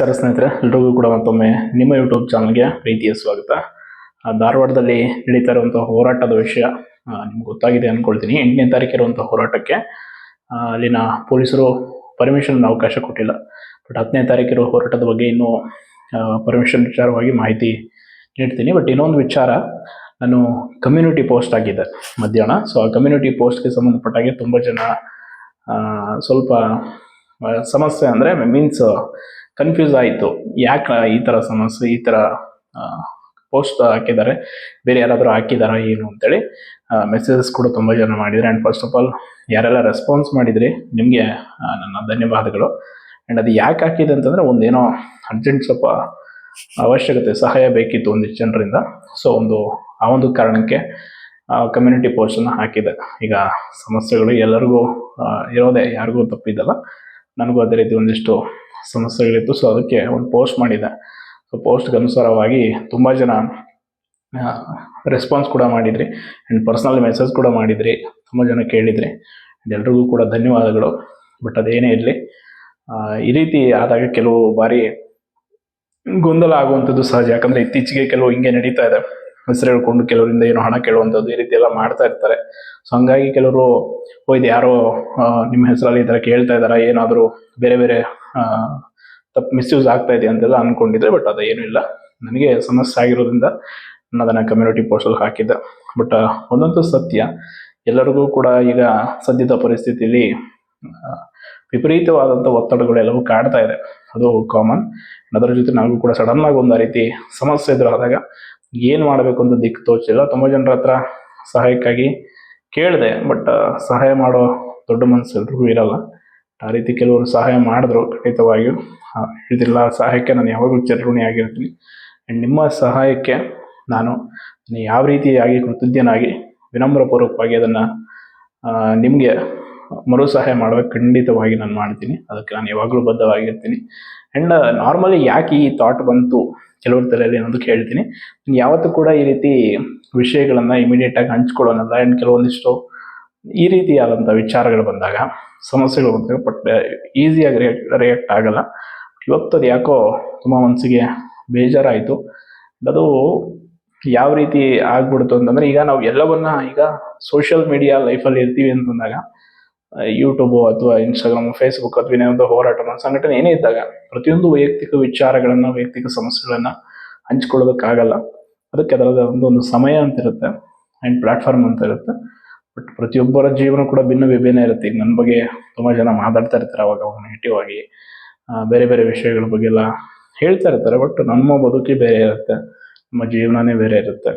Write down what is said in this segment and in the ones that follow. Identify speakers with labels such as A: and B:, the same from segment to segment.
A: ನಮಸ್ಕಾರ ಸ್ನೇಹಿತರೆ, ಎಲ್ರಿಗೂ ಕೂಡ ಮತ್ತೊಮ್ಮೆ ನಿಮ್ಮ ಯೂಟ್ಯೂಬ್ ಚಾನಲ್ಗೆ ಪ್ರೀತಿಯ ಸ್ವಾಗತ. ಧಾರವಾಡದಲ್ಲಿ ನಡೀತಾ ಇರುವಂತಹ ಹೋರಾಟದ ವಿಷಯ ನಿಮ್ಗೆ ಗೊತ್ತಾಗಿದೆ ಅಂದ್ಕೊಳ್ತೀನಿ ಎಂಟನೇ ತಾರೀಕು ಇರುವಂತಹ ಹೋರಾಟಕ್ಕೆ ಅಲ್ಲಿನ ಪೊಲೀಸರು ಪರ್ಮಿಷನ್ ಅವಕಾಶ ಕೊಟ್ಟಿಲ್ಲ. ಬಟ್ ಹತ್ತನೇ ತಾರೀಕಿರೋ ಹೋರಾಟದ ಬಗ್ಗೆ ಇನ್ನೂ ಪರ್ಮಿಷನ್ ವಿಚಾರವಾಗಿ ಮಾಹಿತಿ ನೀಡ್ತೀನಿ. ಬಟ್ ಇನ್ನೊಂದು ವಿಚಾರ, ನಾನು ಕಮ್ಯುನಿಟಿ ಪೋಸ್ಟ್ ಆಗಿದೆ ಮಧ್ಯಾಹ್ನ. ಸೊ ಆ ಕಮ್ಯುನಿಟಿ ಪೋಸ್ಟ್ಗೆ ಸಂಬಂಧಪಟ್ಟಾಗೆ ತುಂಬ ಜನ ಸ್ವಲ್ಪ ಸಮಸ್ಯೆ ಅಂದರೆ ಮೀನ್ಸ್ ಕನ್ಫ್ಯೂಸ್ ಆಯಿತು. ಯಾಕೆ ಈ ಥರ ಸಮಸ್ಯೆ, ಈ ಥರ ಪೋಸ್ಟ್ ಹಾಕಿದ್ದಾರೆ? ಬೇರೆ ಯಾರಾದರೂ ಹಾಕಿದಾರಾ ಏನು ಅಂತೇಳಿ ಮೆಸೇಜಸ್ ಕೂಡ ತುಂಬ ಜನ ಮಾಡಿದರೆ ಆ್ಯಂಡ್ ಫಸ್ಟ್ ಆಫ್ ಆಲ್ ಯಾರೆಲ್ಲ ರೆಸ್ಪಾನ್ಸ್ ಮಾಡಿದ್ರಿ, ನಿಮಗೆ ನನ್ನ ಧನ್ಯವಾದಗಳು. ಆ್ಯಂಡ್ ಅದು ಯಾಕೆ ಹಾಕಿದೆ ಅಂತಂದರೆ, ಒಂದೇನೋ ಅರ್ಜೆಂಟ್ ಸ್ವಲ್ಪ ಅವಶ್ಯಕತೆ, ಸಹಾಯ ಬೇಕಿತ್ತು ಒಂದಿಷ್ಟು ಜನರಿಂದ. ಸೊ ಒಂದು, ಆ ಒಂದು ಕಾರಣಕ್ಕೆ ಕಮ್ಯುನಿಟಿ ಪೋಸ್ಟನ್ನು ಹಾಕಿದೆ. ಈಗ ಸಮಸ್ಯೆಗಳು ಎಲ್ಲರಿಗೂ ಇರೋದೇ, ಯಾರಿಗೂ ತಪ್ಪಿದ್ದಲ್ಲ ನನಗೂ ಅದೇ ರೀತಿ ಒಂದಿಷ್ಟು ಸಮಸ್ಯೆಗಳಿತ್ತು ಸೊ ಅದಕ್ಕೆ ಒಂದು ಪೋಸ್ಟ್ ಮಾಡಿದ್ದೆ. ಸೊ ಪೋಸ್ಟ್ಗೆ ಅನುಸಾರವಾಗಿ ತುಂಬ ಜನ ರೆಸ್ಪಾನ್ಸ್ ಕೂಡ ಮಾಡಿದ್ರಿ ಆ್ಯಂಡ್ ಪರ್ಸ್ನಲ್ ಮೆಸೇಜ್ ಕೂಡ ಮಾಡಿದ್ರಿ. ತುಂಬ ಜನ ಕೇಳಿದ್ರಿ. ಆ್ಯಂಡ್ ಎಲ್ರಿಗೂ ಕೂಡ ಧನ್ಯವಾದಗಳು. ಬಟ್ ಅದೇನೇ ಇರಲಿ ಈ ರೀತಿ ಆದಾಗ ಕೆಲವು ಬಾರಿ ಗೊಂದಲ ಆಗುವಂಥದ್ದು ಸಹಜ. ಯಾಕಂದರೆ ಇತ್ತೀಚೆಗೆ ಕೆಲವು ಹಿಂಗೆ ನಡೀತಾ ಇದೆ. ಹೆಸರು ಹೇಳ್ಕೊಂಡು ಕೆಲವರಿಂದ ಏನೋ ಹಣ ಕೇಳುವಂಥದ್ದು ಈ ರೀತಿ ಎಲ್ಲ ಮಾಡ್ತಾ ಇರ್ತಾರೆ. ಸೊ ಹಂಗಾಗಿ ಕೆಲವರು, ಓ, ಇದು ಯಾರೋ ನಿಮ್ಮ ಹೆಸರಲ್ಲಿ ಈ ಥರ ಕೇಳ್ತಾ ಇದ್ದಾರೆ, ಏನಾದರೂ ಬೇರೆ ಬೇರೆ ತಪ್ಪು ಮಿಸ್ಯೂಸ್ ಆಗ್ತಾ ಇದೆ ಅಂತೆಲ್ಲ ಅಂದ್ಕೊಂಡಿದ್ರೆ ಬಟ್ ಅದೇನೂ ಇಲ್ಲ. ನನಗೆ ಸಮಸ್ಯೆ ಆಗಿರೋದ್ರಿಂದ ನಾನು ಅದನ್ನು ಕಮ್ಯುನಿಟಿ ಪೋಸ್ಟಲ್ಲಿ ಹಾಕಿದ್ದೆ. ಬಟ್ ಒಂದಂತೂ ಸತ್ಯ, ಎಲ್ಲರಿಗೂ ಕೂಡ ಈಗ ಸದ್ಯದ ಪರಿಸ್ಥಿತಿಯಲ್ಲಿ ವಿಪರೀತವಾದಂಥ ಒತ್ತಡಗಳೆಲ್ಲವೂ ಕಾಡ್ತಾ ಇದೆ. ಅದು ಕಾಮನ್ ಅದರ ಜೊತೆ ನನಗೂ ಕೂಡ ಸಡನ್ನಾಗಿ ಒಂದು ರೀತಿ ಸಮಸ್ಯೆ ಎದುರಾದಾಗ ಏನು ಮಾಡಬೇಕು ಅಂತ ದಿಕ್ಕು ತೋಚಿಲ್ಲ ತುಂಬ ಜನರ ಹತ್ರ ಸಹಾಯಕ್ಕಾಗಿ ಕೇಳಿದೆ ಬಟ್ ಸಹಾಯ ಮಾಡೋ ದೊಡ್ಡ ಮನಸ್ಸು ಎಲ್ರಿಗೂ ಇರಲ್ಲ. ಆ ರೀತಿ ಕೆಲವರು ಸಹಾಯ ಮಾಡಿದ್ರು ಖಂಡಿತವಾಗಿಯೂ. ಇದಿಲ್ಲ, ಸಹಾಯಕ್ಕೆ ನಾನು ಯಾವಾಗಲೂ ಚರ್ಣಿ ಆಗಿರ್ತೀನಿ. ಆ್ಯಂಡ್ ನಿಮ್ಮ ಸಹಾಯಕ್ಕೆ ನಾನು ನಾನು ಯಾವ ರೀತಿಯಾಗಿ ಕೃತಜ್ಞನಾಗಿ ವಿನಮ್ರಪೂರ್ವಕವಾಗಿ ಅದನ್ನು ನಿಮಗೆ ಮರು ಸಹಾಯ ಮಾಡಬೇಕು ಖಂಡಿತವಾಗಿ ನಾನು ಮಾಡ್ತೀನಿ. ಅದಕ್ಕೆ ನಾನು ಯಾವಾಗಲೂ ಬದ್ಧವಾಗಿರ್ತೀನಿ. ಆ್ಯಂಡ್ ನಾರ್ಮಲಿ ಯಾಕೆ ಈ ಥಾಟ್ ಬಂತು? ಕೆಲವ್ರ ತಲೆಯಲ್ಲಿ ಅನ್ನೋದು ಯಾವತ್ತು ಯಾವತ್ತೂ ಕೂಡ ಈ ರೀತಿ ವಿಷಯಗಳನ್ನು ಇಮಿಡಿಯೇಟಾಗಿ ಹಂಚ್ಕೊಳ್ಳೋನಲ್ಲ. ಆ್ಯಂಡ್ ಕೆಲವೊಂದಿಷ್ಟು ಈ ರೀತಿಯಾದಂಥ ವಿಚಾರಗಳು ಬಂದಾಗ, ಸಮಸ್ಯೆಗಳು ಬಂದಾಗ ಬಟ್ ಈಸಿಯಾಗಿ ರಿಯಾಕ್ಟ್ ರಿಯಾಕ್ಟ್ ಆಗಲ್ಲ. ಇವತ್ತು ಅದು ಯಾಕೋ ತುಂಬ ಮನಸ್ಸಿಗೆ ಬೇಜಾರಾಯಿತು. ಅದು ಯಾವ ರೀತಿ ಆಗ್ಬಿಡ್ತು ಅಂತಂದರೆ ಈಗ ನಾವು ಎಲ್ಲವನ್ನ ಈಗ ಸೋಷಿಯಲ್ ಮೀಡಿಯಾ ಲೈಫಲ್ಲಿ ಇರ್ತೀವಿ ಅಂತಂದಾಗ ಯೂಟ್ಯೂಬು ಅಥವಾ ಇನ್ಸ್ಟಾಗ್ರಾಮ್ ಫೇಸ್ಬುಕ್ ಅಥವಾ ಒಂದು ಹೋರಾಟ ಸಂಘಟನೆ ಏನೇ ಇದ್ದಾಗ ಪ್ರತಿಯೊಂದು ವೈಯಕ್ತಿಕ ವಿಚಾರಗಳನ್ನು ವೈಯಕ್ತಿಕ ಸಮಸ್ಯೆಗಳನ್ನು ಹಂಚ್ಕೊಳ್ಳೋದಕ್ಕಾಗಲ್ಲ. ಅದಕ್ಕೆ ಅದರ ಒಂದು ಒಂದು ಸಮಯ ಅಂತ ಇರುತ್ತೆ ಆ್ಯಂಡ್ ಪ್ಲಾಟ್ಫಾರ್ಮ್ ಅಂತ ಇರುತ್ತೆ. ಬಟ್ ಪ್ರತಿಯೊಬ್ಬರ ಜೀವನ ಕೂಡ ಭಿನ್ನ ವಿಭಿನ್ನ ಇರುತ್ತೆ. ಈಗ ನನ್ನ ಬಗ್ಗೆ ತುಂಬ ಜನ ಮಾತಾಡ್ತಾ ಇರ್ತಾರೆ ಅವಾಗ ಅವಾಗ ನೆಗೆಟಿವ್ ಆಗಿ. ಬೇರೆ ಬೇರೆ ವಿಷಯಗಳ ಬಗ್ಗೆ ಎಲ್ಲ ಹೇಳ್ತಾ ಇರ್ತಾರೆ. ಬಟ್ ನಮ್ಮ ಬದುಕಿ ಬೇರೆ ಇರುತ್ತೆ. ನಮ್ಮ ಜೀವನನೇ ಬೇರೆ ಇರುತ್ತೆ.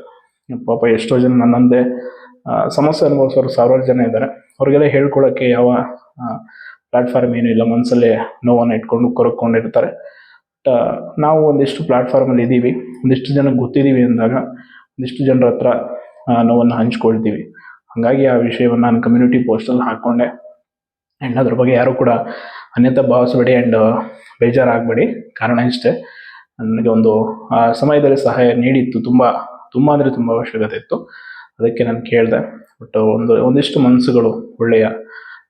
A: ಪಾಪ ಎಷ್ಟೋ ಜನ ನನ್ನಂತೆ ಆ, ಸಮಸ್ಯೆ ಅನುಭವಿಸೋರು ಸಾವಿರಾರು ಜನ ಇದ್ದಾರೆ. ಅವ್ರಿಗೆಲ್ಲ ಹೇಳ್ಕೊಳಕ್ಕೆ ಯಾವ ಪ್ಲಾಟ್ಫಾರ್ಮ್ ಏನೂ ಇಲ್ಲ. ಮನಸ್ಸಲ್ಲಿ ನೋವನ್ನು ಇಟ್ಕೊಂಡು ಕೊರಕೊಂಡಿರ್ತಾರೆ ನಾವು ಒಂದಿಷ್ಟು ಪ್ಲಾಟ್ಫಾರ್ಮಲ್ಲಿ ಇದ್ದೀವಿ ಒಂದಿಷ್ಟು ಜನಕ್ಕೆ ಗೊತ್ತಿದ್ದೀವಿ ಅಂದಾಗ ಒಂದಿಷ್ಟು ಜನರ ಹತ್ರ ನೋವನ್ನು ಹಂಚ್ಕೊಳ್ತೀವಿ. ಹಾಗಾಗಿ ಆ ವಿಷಯವನ್ನು ನಾನು ಕಮ್ಯುನಿಟಿ ಪೋಸ್ಟಲ್ಲಿ ಹಾಕ್ಕೊಂಡೆ ಆ್ಯಂಡ್ ಅದ್ರ ಬಗ್ಗೆ ಯಾರು ಕೂಡ ಅನ್ಯತಾ ಭಾವಿಸ್ಬೇಡಿ ಆ್ಯಂಡ್ ಬೇಜಾರಾಗಬೇಡಿ. ಕಾರಣ ಇಷ್ಟೇ. ನನಗೆ ಒಂದು, ಆ, ಸಮಯದಲ್ಲಿ ಸಹಾಯ ನೀಡಿತ್ತು. ತುಂಬ ತುಂಬ ಅಂದರೆ ತುಂಬ ಅವಶ್ಯಕತೆ ಇತ್ತು. ಅದಕ್ಕೆ ನಾನು ಕೇಳಿದೆ. ಬಟ್ ಒಂದು, ಒಂದಿಷ್ಟು ಮನಸ್ಸುಗಳು ಒಳ್ಳೆಯ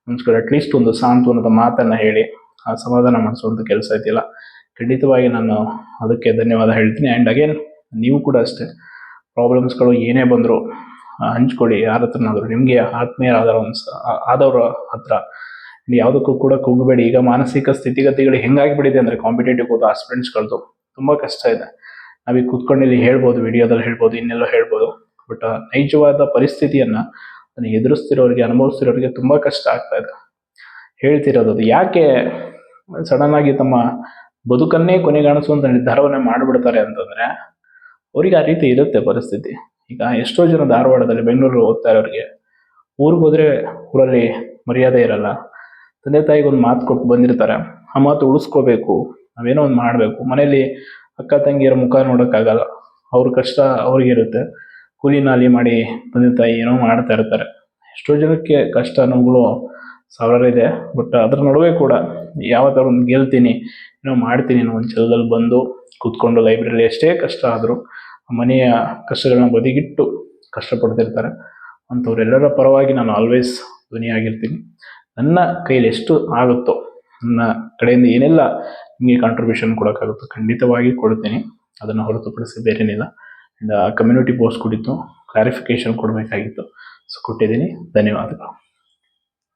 A: ಮನಸ್ಸುಗಳು ಅಟ್ಲೀಸ್ಟ್ ಒಂದು ಸಾಂತ್ವನದ ಮಾತನ್ನು ಹೇಳಿ, ಆ ಸಮಾಧಾನ ಮಾಡಿಸುವಂಥ ಕೆಲಸ ಇದೆಯಲ್ಲ ಖಂಡಿತವಾಗಿ ನಾನು ಅದಕ್ಕೆ ಧನ್ಯವಾದ ಹೇಳ್ತೀನಿ. ಆ್ಯಂಡ್ ಅಗೇನ್ ನೀವು ಕೂಡ ಅಷ್ಟೇ. ಪ್ರಾಬ್ಲಮ್ಸ್ಗಳು ಏನೇ ಬಂದರೂ ಹಂಚ್ಕೊಳ್ಳಿ. ಯಾರ ಹತ್ರನಾದರೂ, ನಿಮಗೆ ಆತ್ಮೀಯರಾದರ ಒಂದು ಸ- ಆ- ಆದವರ ಹತ್ರ. ಯಾವುದಕ್ಕೂ ಕೂಡ ಕುಗ್ಬೇಡಿ. ಈಗ ಮಾನಸಿಕ ಸ್ಥಿತಿಗತಿಗಳು ಹೆಂಗಾಗಿಬಿಟ್ಟಿದೆ ಅಂದರೆ ಕಾಂಪಿಟೇಟಿವ್ ಹೋದ ಆಸ್ಪಿರೆಂಟ್ಸ್ಗಳದ್ದು ತುಂಬ ಕಷ್ಟ ಇದೆ. ನಾವೀಗ ಕೂತ್ಕೊಂಡು ಇಲ್ಲಿ ಹೇಳ್ಬೋದು, ವಿಡಿಯೋದಲ್ಲಿ ಹೇಳ್ಬೋದು, ಇನ್ನೆಲ್ಲೋ ಹೇಳ್ಬೋದು. ಬಟ್ ನೈಜವಾದ ಪರಿಸ್ಥಿತಿಯನ್ನು ಅದನ್ನು ಎದುರಿಸ್ತಿರೋರಿಗೆ, ಅನುಭವಿಸ್ತಿರೋರಿಗೆ ತುಂಬ ಕಷ್ಟ ಆಗ್ತಾ ಇದೆ. ಹೇಳ್ತಿರೋದು ಅದು. ಯಾಕೆ ಸಡನ್ ಆಗಿ ತಮ್ಮ ಬದುಕನ್ನೇ ಕೊನೆಗಾಣಿಸುವಂಥ ನಿರ್ಧಾರವನ್ನೇ ಮಾಡಿಬಿಡ್ತಾರೆ ಅಂತಂದರೆ, ಅವ್ರಿಗೆ ಆ ರೀತಿ ಇರುತ್ತೆ ಪರಿಸ್ಥಿತಿ. ಈಗ ಎಷ್ಟೋ ಜನ ಧಾರವಾಡದಲ್ಲಿ ಬೆಂಗಳೂರು ಓದ್ತಾ ಇರೋರಿಗೆ, ಊರಿಗೆ ಹೋದರೆ ಊರಲ್ಲಿ ಮರ್ಯಾದೆ ಇರಲ್ಲ. ತಂದೆ ತಾಯಿಗೆ ಒಂದು ಮಾತು ಕೊಟ್ಟು ಬಂದಿರ್ತಾರೆ. ಆ ಮಾತು ಉಳಿಸ್ಕೋಬೇಕು. ನಾವೇನೋ ಒಂದು ಮಾಡಬೇಕು. ಮನೇಲಿ ಅಕ್ಕ ತಂಗಿಯರ ಮುಖ ನೋಡೋಕ್ಕಾಗಲ್ಲ. ಅವ್ರ ಕಷ್ಟ ಅವ್ರಿಗಿರುತ್ತೆ. ಕೂಲಿ ನಾಲಿ ಮಾಡಿ ತಂದೆ ತಾಯಿ ಏನೋ ಮಾಡ್ತಾ ಇರ್ತಾರೆ. ಎಷ್ಟೋ ಜನಕ್ಕೆ ಕಷ್ಟ ನೋವುಗಳು ಸಾವಿರಾರು ಇದೆ ಬಟ್ ಅದ್ರ ನಡುವೆ ಕೂಡ ಯಾವತ್ತಾರು ಒಂದು ಗೆಲ್ತೀನಿ, ಏನೋ ಮಾಡ್ತೀನಿ ಅನ್ನೋ ಒಂದು ಚಲದಲ್ಲಿ ಬಂದು ಕೂತ್ಕೊಂಡು ಲೈಬ್ರರಿಲಿ ಎಷ್ಟೇ ಕಷ್ಟ ಆದರೂ ಮನೆಯ ಕಷ್ಟಗಳನ್ನ ಬದಿಗಿಟ್ಟು ಕಷ್ಟಪಡ್ತಿರ್ತಾರೆ. ಅಂಥವ್ರೆಲ್ಲರ ಪರವಾಗಿ ನಾನು ಆಲ್ವೇಸ್ ಧ್ವನಿಯಾಗಿರ್ತೀನಿ ನನ್ನ ಕೈಲಿ ಎಷ್ಟು ಆಗುತ್ತೋ, ನನ್ನ ಕಡೆಯಿಂದ ಏನೆಲ್ಲ ನಿಮಗೆ ಕಾಂಟ್ರಿಬ್ಯೂಷನ್ ಕೊಡೋಕ್ಕಾಗುತ್ತೋ ಖಂಡಿತವಾಗಿ ಕೊಡ್ತೀನಿ. ಅದನ್ನು ಹೊರತುಪಡಿಸಿ ಬೇರೇನಿಲ್ಲ. ಕಮ್ಯುನಿಟಿ ಪೋಸ್ಟ್ ಕೊಟ್ಟಿತ್ತು ಕ್ಲಾರಿಫಿಕೇಶನ್ ಕೊಡಬೇಕಾಗಿತ್ತು. ಸೊ ಕೊಟ್ಟಿದ್ದೀನಿ. ಧನ್ಯವಾದಗಳು.